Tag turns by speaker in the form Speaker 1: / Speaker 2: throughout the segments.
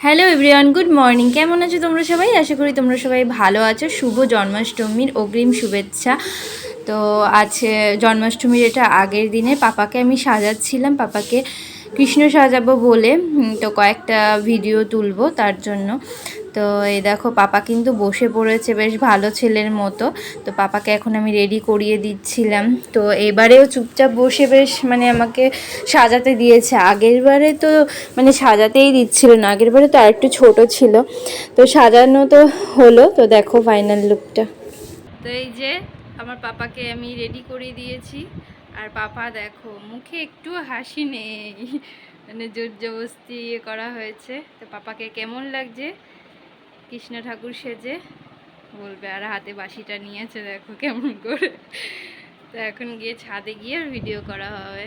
Speaker 1: Hello everyone good morning কেমন আছো তোমরা সবাই? আশা করি তোমরা সবাই ভালো আছো। শুভ জন্মাষ্টমীর অগ্রিম শুভেচ্ছা। তো আছে জন্মাষ্টমীর এটা আগের দিনে পাপাকে আমি সাজাচ্ছিলাম। পাপাকে কৃষ্ণ সাজাবো বলে তো কয়েকটা ভিডিও তুলবো তার জন্য। তো এই দেখো, পাপা কিন্তু বসে পড়েছে, বেশ ভালো ছেলের মতো। তো পাপাকে এখন আমি রেডি করিয়ে দিচ্ছিলাম। তো এবারেও চুপচাপ বসে বেশ মানে আমাকে সাজাতে দিয়েছে। আগের বারে তো মানে সাজাতেই দিচ্ছিল না, আগের বারে তো আরেকটু ছোট ছিল। তো সাজানো তো হলো, তো দেখো ফাইনাল লুকটা তো এই যে, আমার পাপাকে আমি রেডি করে দিয়েছি। আর পাপা দেখো, মুখে একটু হাসি নেই। মানে জোর জবস্তি ইয়ে করা হয়েছে। তো পাপাকে কেমন লাগছে? কৃষ্ণ ঠাকুর সেজে বলবে, আর হাতে বাসিটা নিয়েছে, দেখো কেমন করে। তো এখন গিয়ে ছাদে গিয়ে ভিডিও করা হবে।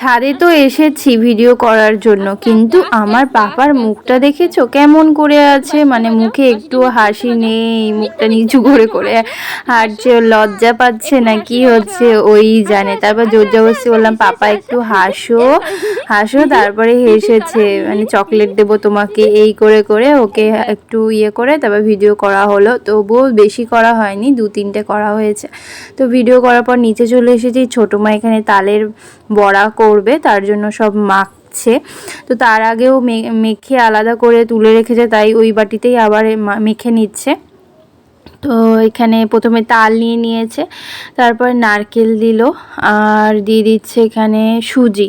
Speaker 1: ছাদে তো এসেছি ভিডিও করার জন্য, কিন্তু আমার পাপার মুখটা দেখেছ? কেমন করে আছে? মানে মুখে একটু হাসি নেই, মুখটা নিচু করে করে হাঁটছে লজ্জা পাচ্ছে না কি হচ্ছে, ওই জানে। তারপর জোর জবরদস্তি বললাম, পাপা, একটু হাসো। হাসো, তারপরে হেসেছে মানে চকলেট দেবো তোমাকে। এই করে করে ওকে একটু ইয়ে করে তারপর ভিডিও করা হলো। তবুও বেশি করা হয়নি, দু তিনটে করা হয়েছে। তো ভিডিও করার পর নিচে চলে এসেছি, ছোটো মা এখানে তালের বড়া করবে তার জন্য সব মাখছে। তো তার আগেও মেখে আলাদা করে তুলে রেখেছে, তাই ওই বাটিতেই আবার মেখে নিচ্ছে। তো এখানে প্রথমে তাল নিয়ে নিয়েছে, তারপর নারকেল দিল, আর দিয়ে দিচ্ছে এখানে সুজি।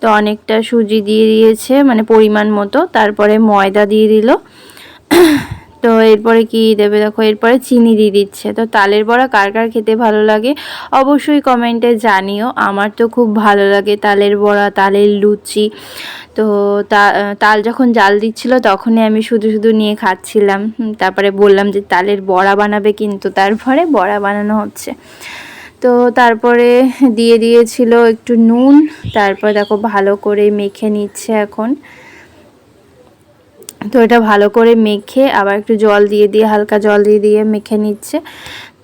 Speaker 1: তো অনেকটা সুজি দিয়ে দিয়েছে মানে পরিমাণ মতো, তারপরে ময়দা দিয়ে দিল। তো এরপরে কি দেবে? দেখো, এরপরে চিনি দিয়ে দিচ্ছে। তো তালের বড়া কার কার খেতে ভালো লাগে? অবশ্যই কমেন্টে জানিও। আমার তো খুব ভালো লাগে তালের বড়া, তালের লুচি। তো তাল যখন জাল দিচ্ছিল, তখনই আমি শুধু শুধু নিয়ে খাচ্ছিলাম। তারপরে বললাম যে, তালের বড়া বানাবে কিন্তু তারপরে বড়া বানানো হচ্ছে। তো তারপরে দিয়ে দিয়েছিল একটু নুন। তারপর দেখো, ভালো করে মেখে নিচ্ছে এখন। তো এটা ভালো করে মেখে আবার একটু জল দিয়ে দিয়ে, হালকা জল দিয়ে দিয়ে মেখে নিচ্ছে।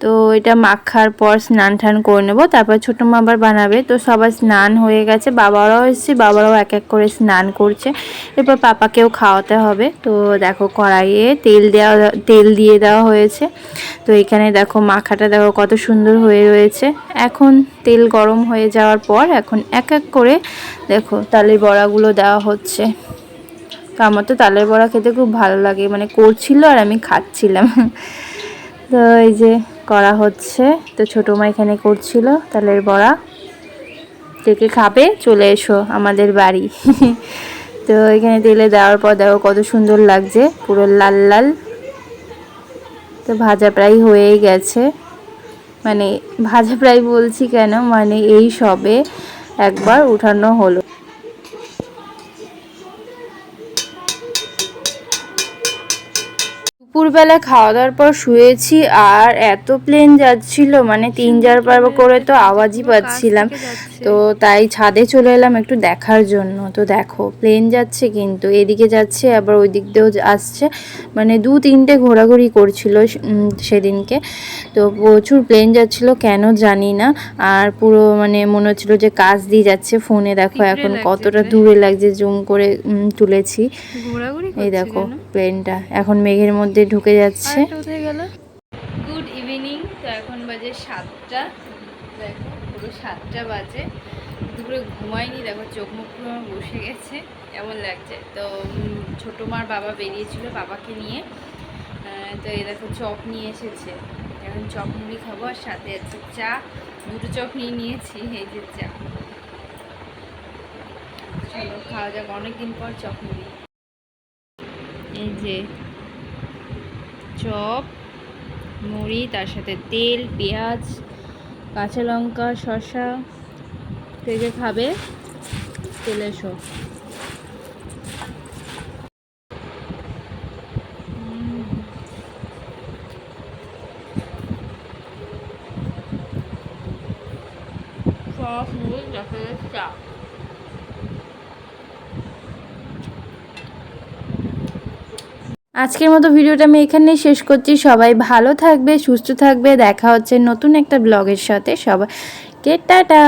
Speaker 1: তো এটা মাখার পর স্নান টান করে নেব, তারপর ছোটো মা আবার বানাবে। তো সবার স্নান হয়ে গেছে, বাবারাও এসছে, বাবারাও এক এক করে স্নান করছে। এরপর পাপাকেও খাওয়াতে হবে। তো দেখো কড়াইয়ে তেল দেওয়া, তেল দিয়ে দেওয়া হয়েছে। তো এখানে দেখো মাখাটা দেখো কত সুন্দর হয়ে রয়েছে। এখন তেল গরম হয়ে যাওয়ার পর এখন এক এক করে দেখো তালের বড়াগুলো দেওয়া হচ্ছে। তো আমার তো তালের বড়া খেতে খুব ভালো লাগে। মানে করছিল আর আমি খাচ্ছিলাম। তো এই যে করা হচ্ছে। তো ছোটো মা এখানে করছিল তালের বড়া। কে কে খাবে? চলে এসো আমাদের বাড়ি। তো এখানে তেলে দেওয়ার পর দেখো কত সুন্দর লাগছে। পুরো লাল লাল। তো ভাজা প্রায় হয়েই গেছে। মানে ভাজা প্রায় বলছি কেন? মানে এই সবে একবার উঠানো হলো। দুপুরবেলা খাওয়া দাওয়ার পর শুয়েছি আর এত প্লেন যাচ্ছিল মানে তিন চারবার করে তো আওয়াজই পাচ্ছিলাম। তো তাই ছাদে চলে এলাম একটু দেখার জন্য। তো দেখো প্লেন যাচ্ছে কিন্তু এদিকে যাচ্ছে আবার ওই দিক দিয়েও আসছে। মানে দু তিনটে ঘোরাঘুরি করছিল সেদিনকে। তো প্রচুর প্লেন যাচ্ছিল কেন জানি না। আর পুরো মানে মনে হচ্ছিল যে কাজ দিয়ে যাচ্ছে ফোনে দেখো এখন কতটা দূরে লাগছে জুম করে তুলেছি। এই দেখো প্লেনটা। এখন মেঘের মধ্যে ঢুকে যাচ্ছে। গুড ইভিনিং তো এখন বাজে সাতটা। দেখো পুরো সাতটা বাজে। দুপুরে ঘুমাইনি দেখো চোখ মুখ পুরো আমার বসে গেছে কেমন লাগছে? তো ছোটো মার বাবা বেরিয়েছিল বাবাকে নিয়ে। তো এ দেখো চপ নিয়ে এসেছে। এখন চপ মুড়ি খাব আর সাথে আছে চা। দুটো চপ নিয়ে নিয়েছি এই যে চা। চলো খাওয়া যাক। অনেকদিন পর চপ মুড়ি। এই যে চপ, মুড়ি, তার সাথে তেল, পেঁয়াজ, কাঁচা লঙ্কা, শসা থেকে খাবে তেলে উম। চপ মুড়ি তার সাথে আজকের মতো ভিডিওটা আমি এখানেই শেষ করছি। সবাই ভালো থাকবে, সুস্থ থাকবে। দেখা হচ্ছে নতুন একটা ব্লগের সাথে। সবাই কে, টাটা!